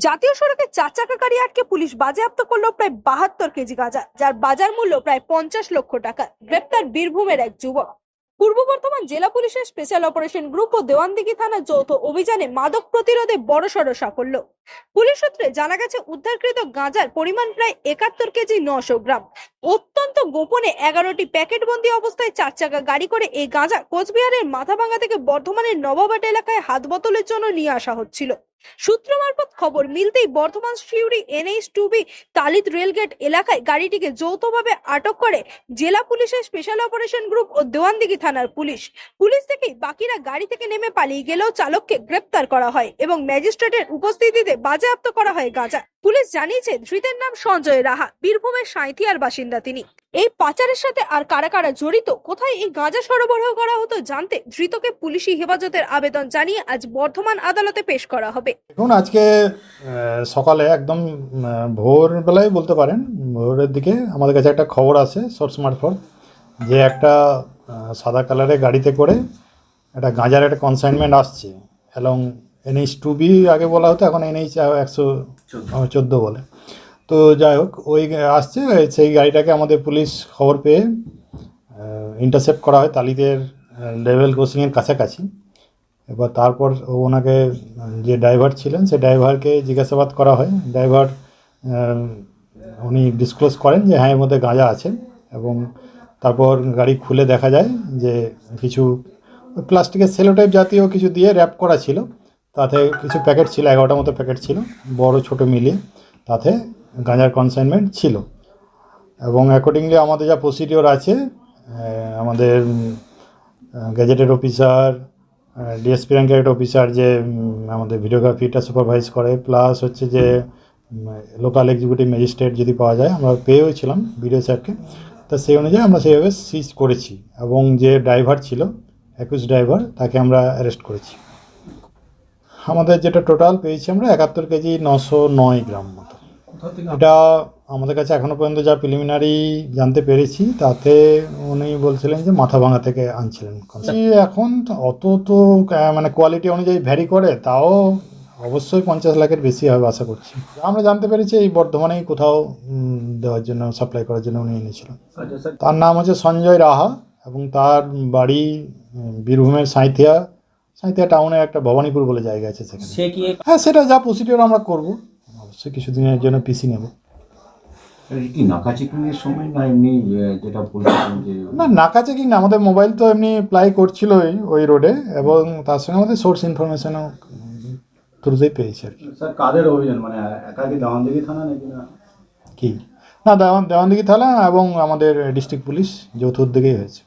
জাতীয় সড়কে চার চাকা গাড়ি আটকে পুলিশ বাজেয়াপ্ত করল প্রায় বাহাত্তর কেজি গাঁজা, যার বাজার মূল্য প্রায় পঞ্চাশ লক্ষ টাকা। গ্রেপ্তার বীরভূমের এক যুবক। পূর্ব বর্ধমান জেলা পুলিশের স্পেশাল অপারেশন গ্রুপ ও দেওয়ানদিঘি থানার যৌথ অভিযানে মাদক প্রতিরোধে বড়সড় সাফল্য। পুলিশ সূত্রে জানা গেছে, উদ্ধারকৃত গাঁজার পরিমাণ প্রায় একাত্তর কেজি নশো গ্রাম। অত্যন্ত গোপনে এগারোটি প্যাকেটবন্দি অবস্থায় চার চাকা গাড়ি করে এই গাঁজা কোচবিহারের মাথাভাঙ্গা থেকে বর্ধমানের নবাবাট এলাকায় হাত বোতলের জন্য নিয়ে আসা হচ্ছিল। সূত্র মারফত খবর মিলতেই Bardhaman Siuri NH two B Talit rail gate এলাকায় গাড়িটিকে যৌথভাবে আটক করে জেলা পুলিশের স্পেশাল অপারেশন গ্রুপ ও দেওয়ানদিঘি থানার পুলিশ। পুলিশ থেকেই বাকিরা গাড়ি থেকে নেমে পালিয়ে গেলেও চালককে গ্রেপ্তার করা হয় এবং ম্যাজিস্ট্রেটের উপস্থিতিতে বাজেয়াপ্ত করা হয় গাঁজা। পুলিশ জানিয়েছে ধৃতের নাম সঞ্জয় রাহা। বীরভূমের সাঁইথিয়ার বাসিন্দা তিনি। এই পাচারের সাথে আর কারা কারা জড়িত, কোথায় এই গাঁজা সরবরাহ করা হতো জানতে ধৃতকে পুলিশি হেফাজতের আবেদন জানিয়ে আজ বর্ধমান আদালতে পেশ করা হবে। দেখুন, আজকে সকালে একদম ভোরবেলায় বলতে পারেন, ভোরের দিকে আমাদের কাছে একটা খবর আছে সোর্স মারফত যে একটা সাদা কালারের গাড়িতে করে একটা গাঁজার একটা কনসাইনমেন্ট আসছে এবং এনএইচ টু বি আগে বলা হতো, এখন এনএইচ একশো চোদ্দ। বলে। তো যাই হোক, ওই আসছে, সেই গাড়িটাকে আমাদের পুলিশ খবর পেয়ে ইন্টারসেপ্ট করা হয় তালিদের লেভেল ক্রসিংয়ের কাছাকাছি। এবার তারপর ওনাকে, যে ড্রাইভার ছিলেন, সেই ড্রাইভারকে জিজ্ঞাসাবাদ করা হয়। ড্রাইভার উনি ডিসক্লোজ করেন যে হ্যাঁ এর মধ্যে গাঁজা আছে এবং তারপর গাড়ি খুলে দেখা যায় যে কিছু প্লাস্টিকের সেলোটাইপ জাতীয় কিছু দিয়ে র্যাপ করা ছিল। তাতে কিছু প্যাকেট ছিল এগারোটার মতো প্যাকেট ছিল, বড়, ছোট, মিলিয়ে। তাতে গাঁজার কনসাইনমেন্ট ছিল। এবং অ্যাকর্ডিংলি আমাদের যা প্রসিডিওর আছে আমাদের গ্যাজেটেড অফিসার ডিএসপি র্যাঙ্কের অফিসার যে আমাদের ভিডিওগ্রাফিটা সুপারভাইজ করে প্লাস হচ্ছে যে লোকাল এক্সিকিউটিভ ম্যাজিস্ট্রেট যদি পাওয়া যায়, আমরা পেয়েও ছিলাম বিডিও স্যারকে। তা সেই অনুযায়ী আমরা সেইভাবে সিজ করেছি। এবং যে ড্রাইভার ছিল একুশ ড্রাইভার তাকে আমরা অ্যারেস্ট করেছি। আমাদের যেটা টোটাল পেয়েছি আমরা একাত্তর কেজি নশো নয় গ্রাম মতো। এটা আমাদের কাছে এখনও পর্যন্ত যা প্রিলিমিনারি জানতে পেরেছি তাতে উনি বলছিলেন যে মাথা ভাঙা থেকে আনছিলেন। এই এখন অত তো মানে কোয়ালিটি অনুযায়ী ভ্যারি করে তাও অবশ্যই পঞ্চাশ লাখের বেশি হবে আশা করছি। আমরা জানতে পেরেছি এই বর্ধমানেই কোথাও দেওয়ার জন্য সাপ্লাই করার জন্য উনি এনেছিলেন। আচ্ছা তার নাম হচ্ছে সঞ্জয় রাহা এবং তার বাড়ি বীরভূমের সাঁইথিয়া সাঁইথিয়া টাউনে একটা ভবানীপুর বলে জায়গা আছে সেখানে। সে কি হ্যাঁ সেটা যা প্রসিডিওর আমরা করব। অবশ্যই কিছুদিনের জন্য পিসি নেব। কি নাকা চেকিংয়ের সময় না এমনি যেটা বলছিলাম যে না নাকা চেকিং না আমাদের মোবাইল তো এমনি প্লাই করছিলই ওই রোডে এবং তার সঙ্গে আমাদের সোর্স ইনফরমেশনও থ্রুতেই পেয়েছি আর কি। স্যার কাদের অভিযান? মানে একা কি থানা নাকি না? কি? না দেওয়ান দেওয়ানদিঘি থানা এবং আমাদের ডিস্ট্রিক্ট পুলিশ যৌথ উদ্যোগেই হয়েছে।